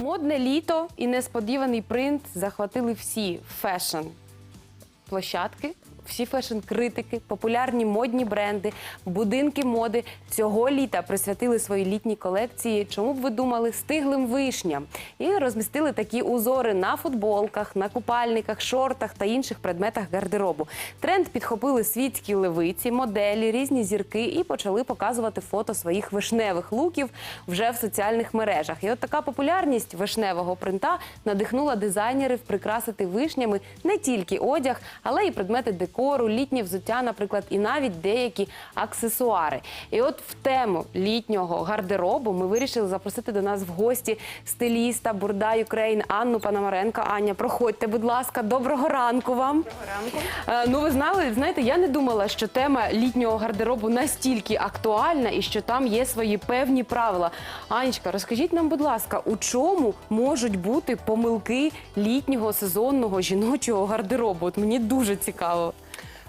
Модне літо і несподіваний принт захватили всі фешн площадки. Всі фешн-критики, популярні модні бренди, будинки моди цього літа присвятили свої літні колекції. Чому б ви думали стиглим вишням? І розмістили такі узори на футболках, на купальниках, шортах та інших предметах гардеробу. Тренд підхопили світські левиці, моделі, різні зірки і почали показувати фото своїх вишневих луків вже в соціальних мережах. І от така популярність вишневого принта надихнула дизайнерів прикрасити вишнями не тільки одяг, але й предмети декору, літнє взуття, наприклад, і навіть деякі аксесуари. І от в тему літнього гардеробу ми вирішили запросити до нас в гості стиліста Бурда Юкрейн Анну Пономаренко. Аня, проходьте, будь ласка, доброго ранку вам. Е, Ну, ви знали, знаєте, я не думала, що тема літнього гардеробу настільки актуальна і що там є свої певні правила. Анечка, розкажіть нам, будь ласка, у чому можуть бути помилки літнього сезонного жіночого гардеробу? От мені дуже цікаво.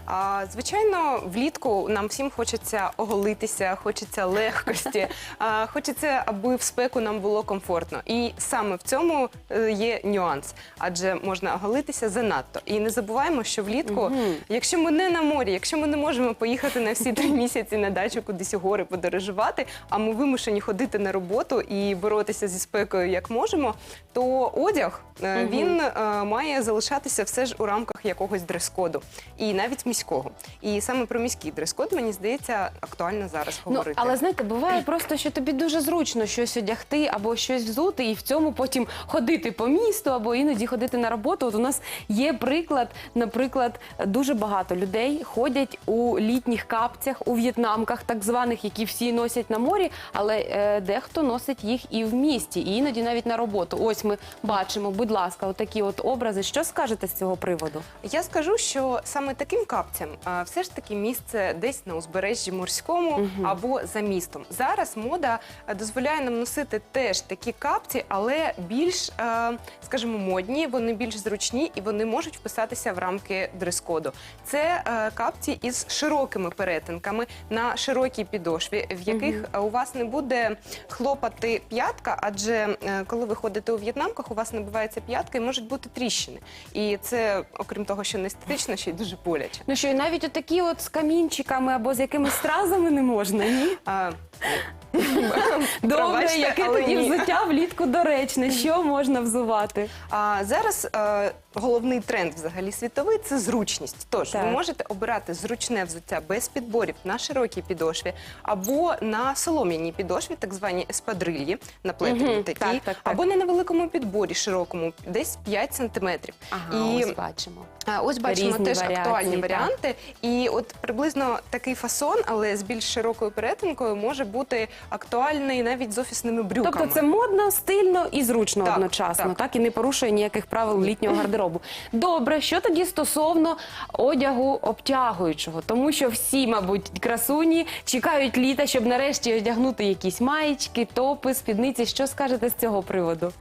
А, звичайно, влітку нам всім хочеться оголитися, хочеться легкості, а, хочеться, аби в спеку нам було комфортно. І саме в цьому е, є нюанс, адже можна оголитися занадто. І не забуваємо, що влітку, якщо ми не на морі, якщо ми не можемо поїхати на всі три місяці на дачу кудись у гори подорожувати, а ми вимушені ходити на роботу і боротися зі спекою як можемо, то одяг е, він е, має залишатися все ж у рамках якогось дрес-коду. І навіть міського. І саме про міський дрес-код, мені здається, актуально зараз Ну, говорити. але знаєте, буває просто, що тобі дуже зручно щось одягти або щось взути, і в цьому потім ходити по місту, або іноді ходити на роботу. От у нас є приклад, наприклад, дуже багато людей ходять у літніх капцях, у в'єтнамках, так званих, які всі носять на морі, але е, дехто носить їх і в місті, і іноді навіть на роботу. Ось ми бачимо, будь ласка, отакі от образи. Що скажете з цього приводу? Я скажу, що саме таким капцям а, все ж таки місце десь на узбережжі морському або за містом. Зараз мода е, дозволяє нам носити теж такі капці, але більш, е, скажімо, модні, вони більш зручні і вони можуть вписатися в рамки дрес-коду. Це е, капці із широкими перетинками на широкій підошві, в яких у вас не буде хлопати п'ятка, адже коли ви ходите у в'єтнамках, у вас набивається п'ятка і можуть бути тріщини. І це, окрім того, що не естетично, ще й дуже боляче. Ну що, і навіть отакі от з камінчиками або з якимись стразами не можна, ні? Добре, Пробачте, яке але тоді ні. взуття влітку доречне, що можна взувати? а зараз е, головний тренд взагалі світовий це зручність. Тож Так. ви можете обирати зручне взуття без підборів на широкій підошві або на солом'яній підошві, так звані еспадрильї, наплетені Мгм, такі, так, так, так. або на невеликому підборі широкому, десь 5 сантиметрів. Ага, І ось бачимо. А, Ось бачимо Різні теж варіації, актуальні так. варіанти. І от приблизно такий фасон, але з більш широкою перетинкою, може бути актуальний навіть з офісними брюками. Тобто це модно, стильно і зручно Так, одночасно, так. так. і не порушує ніяких правил літнього гардеробу. Добре, що тоді стосовно одягу обтягуючого, тому що всі, мабуть, красуні чекають літа, щоб нарешті одягнути якісь маєчки, топи, спідниці. Що скажете з цього приводу?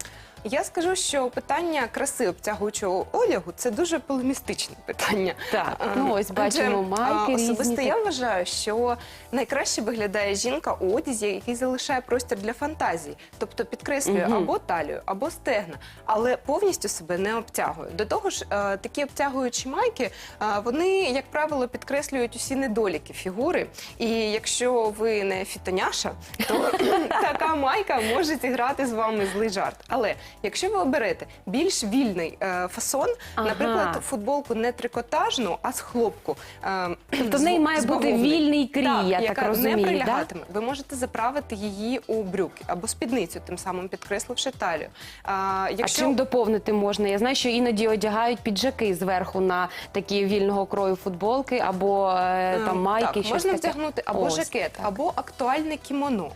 Я скажу, що питання краси обтягуючого одягу це дуже полемістичне питання. Так, А, ну ось бачимо майки різні. Особисто я вважаю, що найкраще виглядає жінка у одязі, який залишає простір для фантазії, тобто підкреслює або талію, або стегна, але повністю себе не обтягує. До того ж, е, такі обтягуючі майки, е, вони, як правило, підкреслюють усі недоліки фігури. І якщо ви не фітоняша, то така майка може зіграти з вами злий жарт. Але якщо ви оберете більш вільний е, фасон, Ага. наприклад, футболку не трикотажну, а з хлопку. е, Тобто в неї має бути вільний крій, я так яка розумію, не да? прилягатиме. Ви можете заправити її у брюки або спідницю, тим самим підкресливши талію. А, А чим доповнити можна? Я знаю, що іноді одягають піджаки зверху на такі вільного крою футболки або е, там Ем, майки. Так, можна таке. вдягнути або Ось, жакет, так. або актуальне кімоно,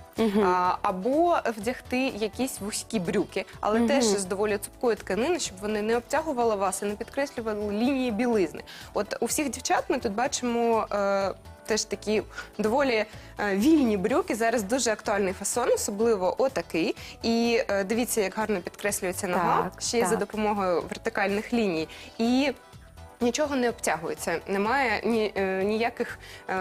а, або вдягти якісь вузькі брюки, але теж з доволі цупкої тканини, щоб вони не обтягували вас і не підкреслювали лінії білизни. От у всіх дівчат ми тут бачимо. Е, Теж такі доволі е, вільні брюки. Зараз дуже актуальний фасон, особливо отакий. І е, дивіться, як гарно підкреслюється нога, Так, ще й за допомогою вертикальних ліній. І нічого не обтягується, немає ні, е, ніяких. е,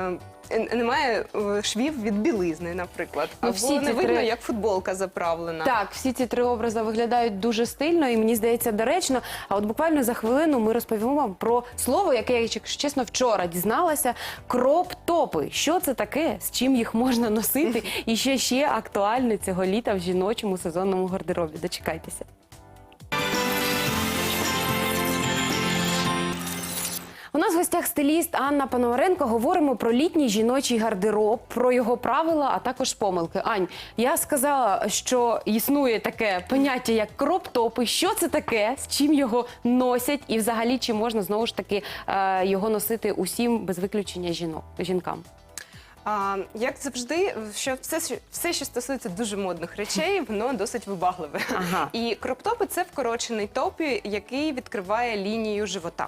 е, Немає е, швів від білизни, наприклад, Ну, або всі не видно, три- як футболка заправлена. Так, всі ці три образи виглядають дуже стильно і мені здається доречно. А от буквально за хвилину ми розповімо вам про слово, яке я, якщо чесно, вчора дізналася. Кроп-топи. Що це таке? З чим їх можна носити? І що ще актуальне цього літа в жіночому сезонному гардеробі. Дочекайтеся. У нас в гостях стиліст Анна Пономаренко. Говоримо про літній жіночий гардероб, про його правила, а також помилки. Ань, я сказала, що існує таке поняття як кроп-топи. Що це таке? З чим його носять, і взагалі чи можна знову ж таки е, його носити усім без виключення жінок жінкам? А, як завжди, що все, все, що стосується дуже модних речей, воно досить вибагливе. Ага. І кроптопи це вкорочений топ, який відкриває лінію живота.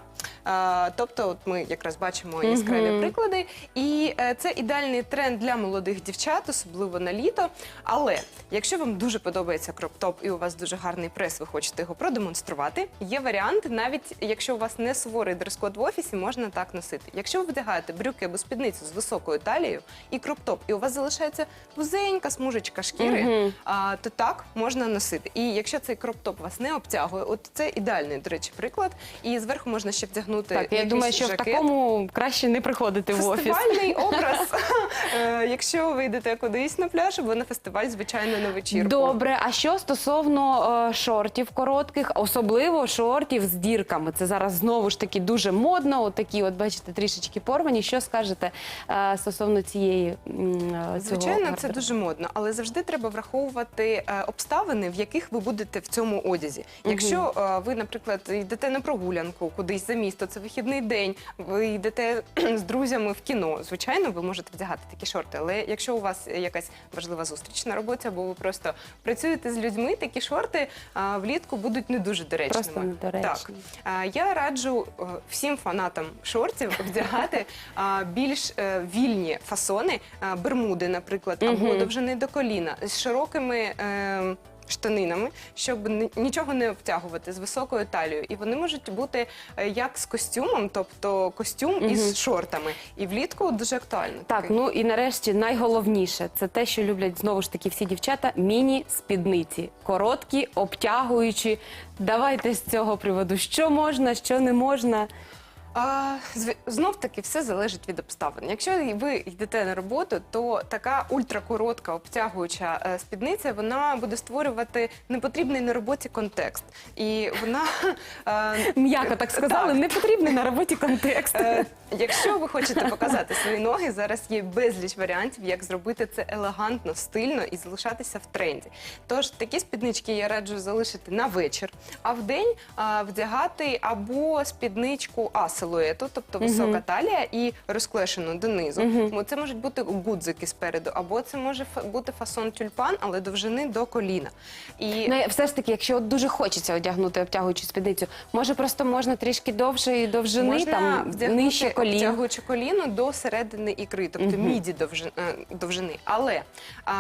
Тобто, от ми якраз бачимо яскраві Мгм. приклади. І е, це ідеальний тренд для молодих дівчат, особливо на літо. Але якщо вам дуже подобається кроптоп і у вас дуже гарний прес, ви хочете його продемонструвати, є варіант, навіть якщо у вас не суворий дрес-код в офісі, можна так носити. Якщо ви вдягаєте брюки або спідницю з високою талією і кроптоп, і у вас залишається вузенька смужечка шкіри, Мгм. а, то так можна носити. І якщо цей кроптоп вас не обтягує, от це ідеальний, до речі, приклад. І зверху можна ще вдягнути. Так, я думаю, що в такому краще не приходити в офіс. Фестивальний образ. Е, Якщо ви йдете кудись на пляж або на фестиваль, звичайно, на вечірку. Добре, а що стосовно е, шортів коротких, особливо шортів з дірками? Це зараз знову ж таки дуже модно. От такі, от бачите, трішечки порвані. Що скажете е, стосовно цієї цього Звичайно, це дуже модно, але завжди треба враховувати обставини, в яких ви будете в цьому одязі. Якщо ви, наприклад, йдете на прогулянку кудись за місто, це вихідний день, ви йдете з друзями в кіно. Звичайно, ви можете вдягати такі шорти. Але якщо у вас якась важлива зустріч на роботі, або ви просто працюєте з людьми, такі шорти е, влітку будуть не дуже доречними. Просто недоречні. Так. А, Я раджу е, всім фанатам шортів вдягати а, більш е, вільні фасони, а, бермуди, наприклад, або довжини до коліна з широкими. е, Штанинами, щоб ні- нічого не обтягувати з високою талією, і вони можуть бути е, як з костюмом, тобто костюм із шортами. І влітку дуже актуально. Так, таке. ну і нарешті найголовніше це те, що люблять знову ж таки всі дівчата. Міні-спідниці, короткі, обтягуючі. Давайте з цього приводу, що можна, що не можна. А, знов таки все залежить від обставин. Якщо ви йдете на роботу, то така ультракоротка обтягуюча е, спідниця вона буде створювати непотрібний на роботі контекст. І вона е, М'яко так сказали, Так. не потрібний на роботі контекст. Е, Якщо ви хочете показати свої ноги, зараз є безліч варіантів, як зробити це елегантно, стильно і залишатися в тренді. Тож такі спіднички я раджу залишити на вечір, а в день вдягати або спідничку А силуету, тобто висока талія і розклешену донизу. Мо Це можуть бути гудзики спереду, або це може фа- бути фасон тюльпан, але довжини до коліна. І Ну, все ж таки, якщо от дуже хочеться одягнути обтягуючу спідницю, може просто можна трішки довше і довжини, Можна там вдягнути нижче колін. обтягуючи коліно до середини ікри, тобто Мгм. міді довжини, довжини. Але а,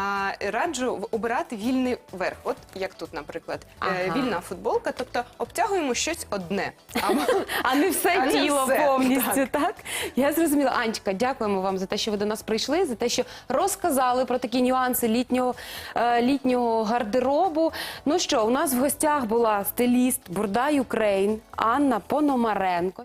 раджу в- обирати вільний верх. От як тут, наприклад, е, Ага. вільна футболка, тобто обтягуємо щось одне. Або А не все А не тіло все, повністю, так. так. Я зрозуміла. Анечка, дякуємо вам за те, що ви до нас прийшли, за те, що розказали про такі нюанси літнього, е, літнього гардеробу. Ну що, у нас в гостях була стиліст Бурда Юкрейн Анна Пономаренко.